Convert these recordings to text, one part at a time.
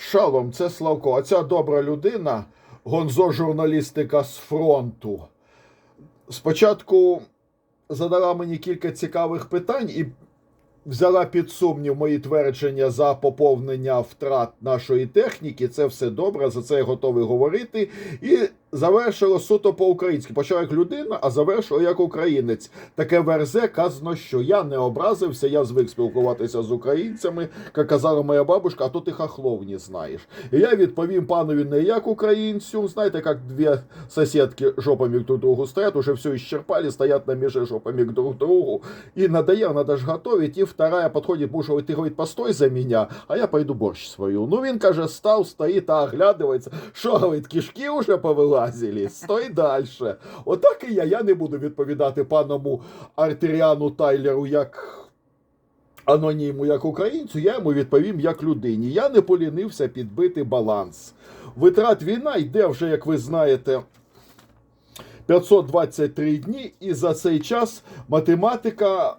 Шалом, це Славко. Оця добра людина, гонзо журналістика з фронту. Спочатку задала мені кілька цікавих питань і взяла під сумнів мої твердження за поповнення втрат нашої техніки. Це все добре, за це я готовий говорити. І завершила суто по-українськи. Почала як людина, а завершила як українець. Таке верзе казано, що я не образився, я звик спілкуватися з українцями, як казала моя бабушка, а то ти хахлов не знаєш. І я відповім панові не як українцю. Знаєте, як дві сусідки жопами друг другу стоять, уже все исчерпали, стоят на меже жопами друг другу. И надоело, надо ж готовить. И вторая подходит, муж говорит, ты, говорит, постой за меня, а я пойду борщ свою. Ну, він, каже, став, стоїть, а оглядывается. Що, говорить, кишки уже повилазили? Стой дальше. Отак і я. Я не буду відповідати паному Артеріану Тайлеру як аноніму як українцю, я йому відповім як людині. Я не полінився підбити баланс. Витрат війна йде вже, як ви знаєте, 523 дні, і за цей час математика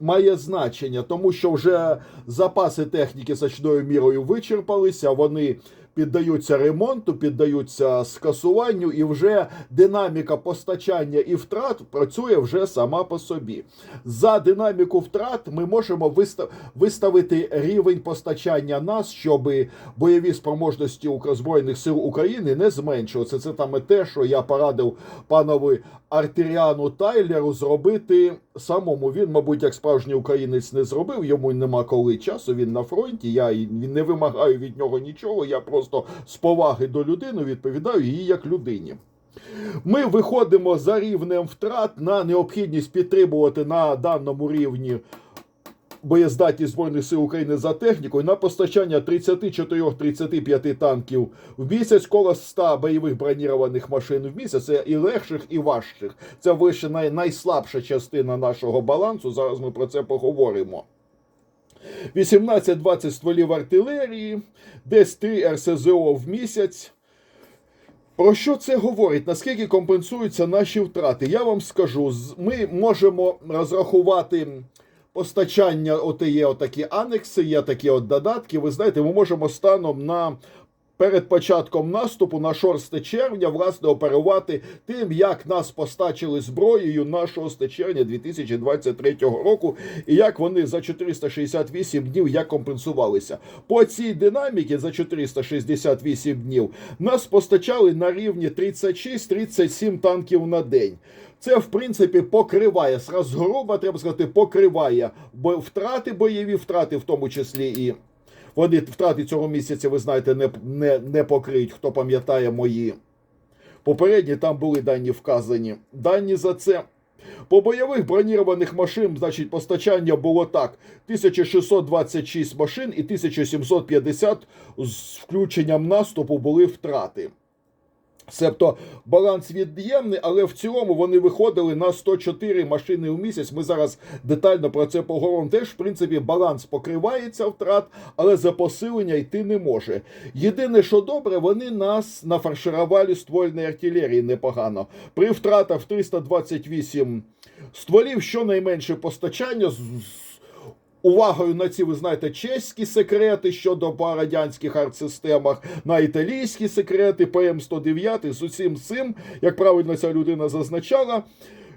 має значення, тому що вже запаси техніки значною мірою вичерпалися, вони піддаються ремонту, піддаються скасуванню, і вже динаміка постачання і втрат працює вже сама по собі. За динаміку втрат ми можемо вистав- виставити рівень постачання нас, щоб бойові спроможності Збройних сил України не зменшувалися. Це саме те, що я порадив панові Артеріану Тайлеру зробити самому. Він, мабуть, як справжній українець не зробив. Йому нема коли часу. Він на фронті. Я не вимагаю від нього нічого. Я просто з поваги до людини відповідаю їй як людині. Ми виходимо за рівнем втрат на необхідність підтримувати на даному рівні боєздатність Збройних сил України за технікою на постачання 34-35 танків в місяць, коло 100 бойових бронірованих машин в місяць, це і легших, і важчих. Це вище най, найслабша частина нашого балансу. Зараз ми про це поговоримо. 18-20 стволів артилерії, десь 3 РСЗО в місяць. Про що це говорить? Наскільки компенсуються наші втрати? Я вам скажу, ми можемо розрахувати постачання, от є отакі анекси, є такі от додатки. Ви знаєте, ми можемо станом на перед початком наступу на 6 червня власне оперувати тим, як нас постачили зброєю на 6 червня 2023 року, і як вони за 468 днів як компенсувалися. По цій динаміці за 468 днів нас постачали на рівні 36-37 танків на день. Це, в принципі, покриває, сразу грубо треба сказати, покриває втрати бойові, втрати в тому числі і вони втрати цього місяця, ви знаєте, не, не, не покриють, хто пам'ятає мої попередні, там були дані вказані. Дані за це. По бойових бронірованих машин, значить, постачання було так: 1626 машин і 1750 з включенням наступу були втрати. Себто баланс від'ємний, але в цілому вони виходили на 104 машини в місяць. Ми зараз детально про це поговоримо. Теж, в принципі, баланс покривається втрат, але за посилення йти не може. Єдине, що добре, вони нас нафарширували ствольної артилерії непогано. При втратах в 328 стволів щонайменше постачання увагою на ці, ви знаєте, чеські секрети щодо по радянських артсистемах, на італійські секрети, ПМ-109, з усім цим, як правильно ця людина зазначала.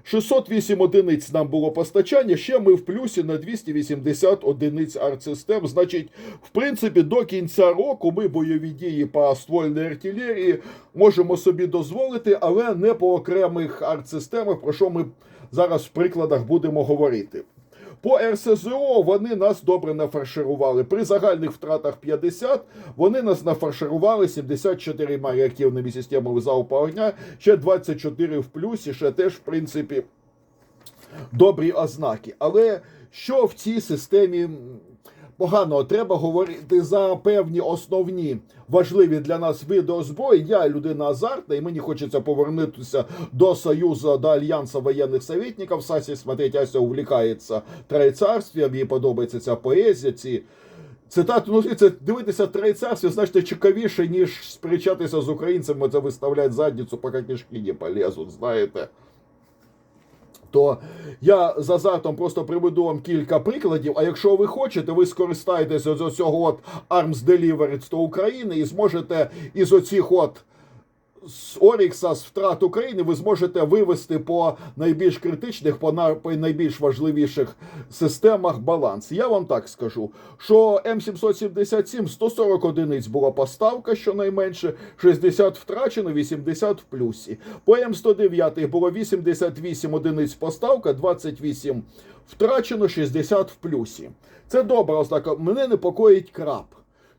608 одиниць нам було постачання, ще ми в плюсі на 280 одиниць артсистем. Значить, в принципі, до кінця року ми бойові дії по ствольній артилерії можемо собі дозволити, але не по окремих артсистемах, про що ми зараз в прикладах будемо говорити. По РСЗО вони нас добре нафарширували. При загальних втратах 50 вони нас нафарширували 74 реактивними системами залпу огня, ще 24 в плюсі, ще теж, в принципі, добрі ознаки. Але що в цій системі поганого? Треба говорити за певні основні важливі для нас види озброєнь. Я людина азартна, і мені хочеться повернутися до Союзу, до Альянсу воєнних советників. Сасі смотреть, Ася увлікається троєцарством, їй подобається ця поезія, ці Цитати, ну це дивитися троєцарстві, значить, цікавіше, ніж сперечатися з українцями, це виставляти задницю, поки кишки не полезуть, знаєте. То я з азартом просто приведу вам кілька прикладів. А якщо ви хочете, ви скористаєтеся з оцього от Arms Delivery до України і зможете із оцих от з Орікса з втрат України ви зможете вивести по найбільш критичних, по, на, найбільш важливіших системах баланс. Я вам так скажу, що М777 140 одиниць була поставка, щонайменше, 60 втрачено, 80 в плюсі. По М109 було 88 одиниць поставка, 28 втрачено, 60 в плюсі. Це добра ознака. Мене непокоїть краб.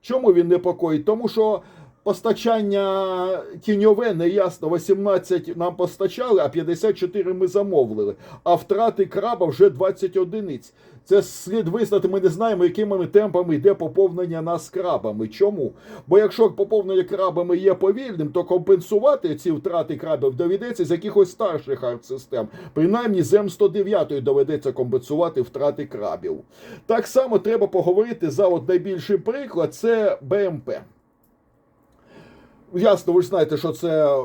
Чому він непокоїть? Тому що постачання тіньове неясно. 18 нам постачали, а 54 ми замовили. А втрати краба вже 20 одиниць. Це слід визнати. Ми не знаємо, якими темпами йде поповнення нас крабами. Чому? Бо якщо поповнення крабами є повільним, то компенсувати ці втрати крабів доведеться з якихось старших арт-систем. Принаймні з М109 доведеться компенсувати втрати крабів. Так само треба поговорити за от найбільший приклад це БМП. Ясно, ви ж знаєте, що це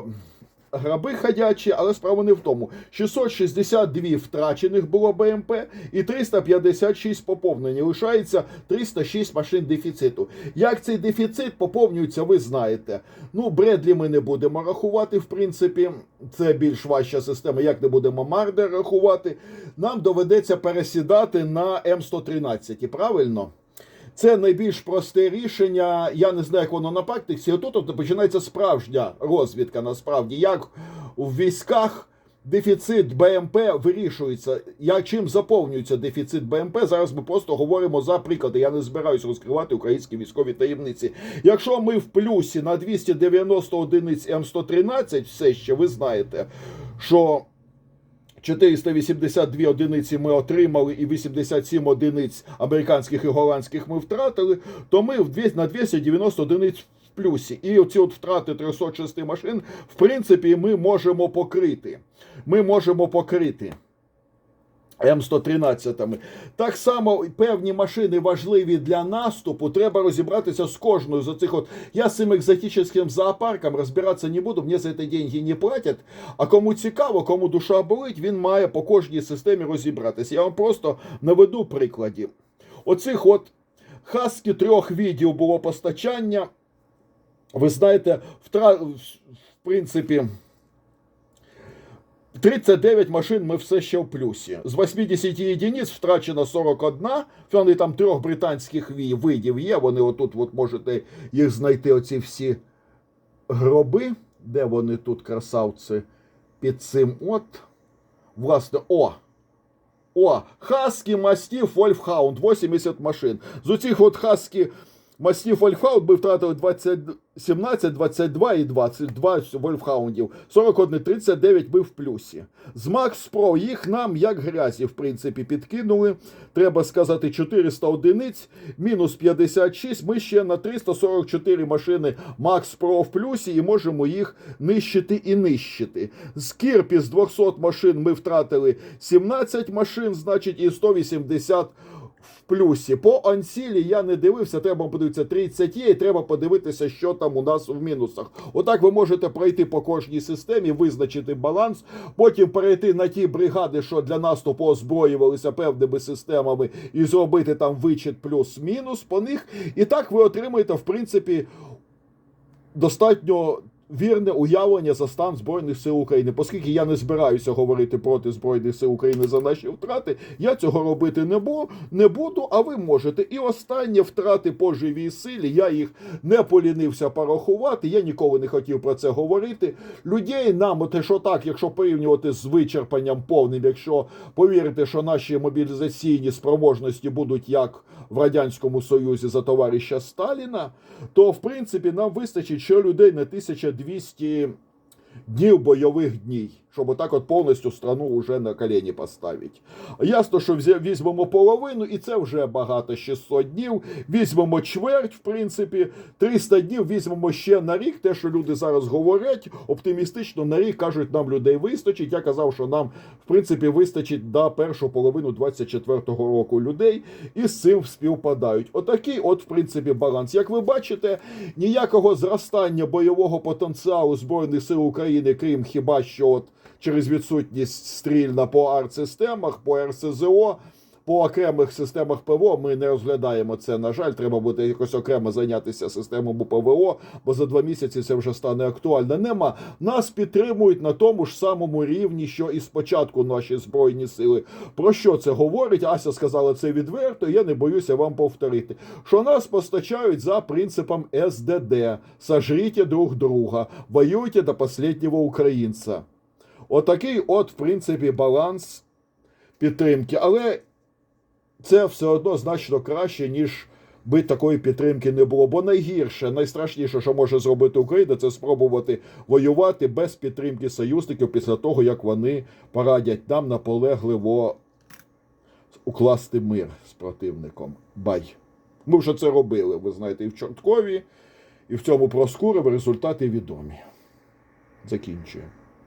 граби ходячі, але справа не в тому. 662 втрачених було БМП і 356 поповнені. Лишається 306 машин дефіциту. Як цей дефіцит поповнюється, ви знаєте. Ну, Бредлі ми не будемо рахувати, в принципі, це більш важча система. Як не будемо Мардер рахувати, нам доведеться пересідати на М113, правильно? Це найбільш просте рішення. Я не знаю, як воно на практиці. Отут от починається справжня розвідка. Насправді, як в військах дефіцит БМП вирішується. Як чим заповнюється дефіцит БМП? Зараз ми просто говоримо за приклади. Я не збираюсь розкривати українські військові таємниці. Якщо ми в плюсі на 290 одиниць М113, все ще ви знаєте, що. 482 одиниці ми отримали і 87 одиниць американських і голландських ми втратили, то ми в 200, на 290 одиниць в плюсі. І оці от втрати 306 машин, в принципі, ми можемо покрити. Ми можемо покрити. М113. Так само певні машини важливі для наступу. Треба розібратися з кожною з цих от. Я з цим екзотичним зоопарком розбиратися не буду, мені за це деньги не платять. А кому цікаво, кому душа болить, він має по кожній системі розібратися. Я вам просто наведу прикладів. Оцих от хаски трьох відео було постачання. Ви знаєте, втра... в принципі. 39 машин ми все ще в плюсі. З 80 єдиниць втрачено 41. Вони там трьох британських видів є. Вони отут от можете їх знайти, оці всі гроби. Де вони тут, красавці? Під цим от. Власне, о! О, Хаскі, Мастів, Вольфхаунд, 80 машин. З оцих от Хаскі, Мастів, Вольфхаунд ми втратили 20, 17, 22 і 22 Вольфхаундів. 41, 39 ми в плюсі. З Макс Про їх нам як грязі, в принципі, підкинули. Треба сказати, 400 одиниць, мінус 56. Ми ще на 344 машини Макс Про в плюсі і можемо їх нищити і нищити. З Кірпі з 200 машин ми втратили 17 машин, значить, і 180 в плюсі. По Ансілі я не дивився, треба подивитися 30 є, і треба подивитися, що там у нас в мінусах. Отак ви можете пройти по кожній системі, визначити баланс, потім перейти на ті бригади, що для наступу озброювалися певними системами, і зробити там вичет плюс-мінус по них. І так ви отримаєте, в принципі, достатньо вірне уявлення за стан Збройних сил України. Оскільки я не збираюся говорити проти Збройних сил України за наші втрати, я цього робити не, бу, не буду, а ви можете. І останні втрати по живій силі, я їх не полінився порахувати, я ніколи не хотів про це говорити. Людей нам, те, що так, якщо порівнювати з вичерпанням повним, якщо повірити, що наші мобілізаційні спроможності будуть як в Радянському Союзі за товариша Сталіна, то в принципі нам вистачить ще людей на 1200 днів бойових днів, щоб отак от повністю страну вже на колені поставити. Ясно, що візьмемо половину, і це вже багато 600 днів. Візьмемо чверть, в принципі, 300 днів візьмемо ще на рік. Те, що люди зараз говорять, оптимістично на рік кажуть, нам людей вистачить. Я казав, що нам, в принципі, вистачить до першу половину 24-го року людей, і з цим співпадають. Отакий, от, в принципі, баланс. Як ви бачите, ніякого зростання бойового потенціалу Збройних сил України, крім хіба що от через відсутність стрільна по артсистемах, по РСЗО. По окремих системах ПВО ми не розглядаємо це. На жаль, треба буде якось окремо зайнятися системами ПВО, бо за два місяці це вже стане актуально. Нема нас підтримують на тому ж самому рівні, що і спочатку наші збройні сили. Про що це говорить? Ася сказала це відверто. Я не боюся вам повторити. Що нас постачають за принципом СДД: сожріть друг друга, воюйте до останнього українця. Отакий, от, в принципі, баланс підтримки. Але це все одно значно краще, ніж би такої підтримки не було. Бо найгірше, найстрашніше, що може зробити Україна, це спробувати воювати без підтримки союзників після того, як вони порадять нам наполегливо укласти мир з противником. Бай. Ми вже це робили, ви знаєте, і в Чорткові, і в цьому Проскурові результати відомі. Закінчуємо.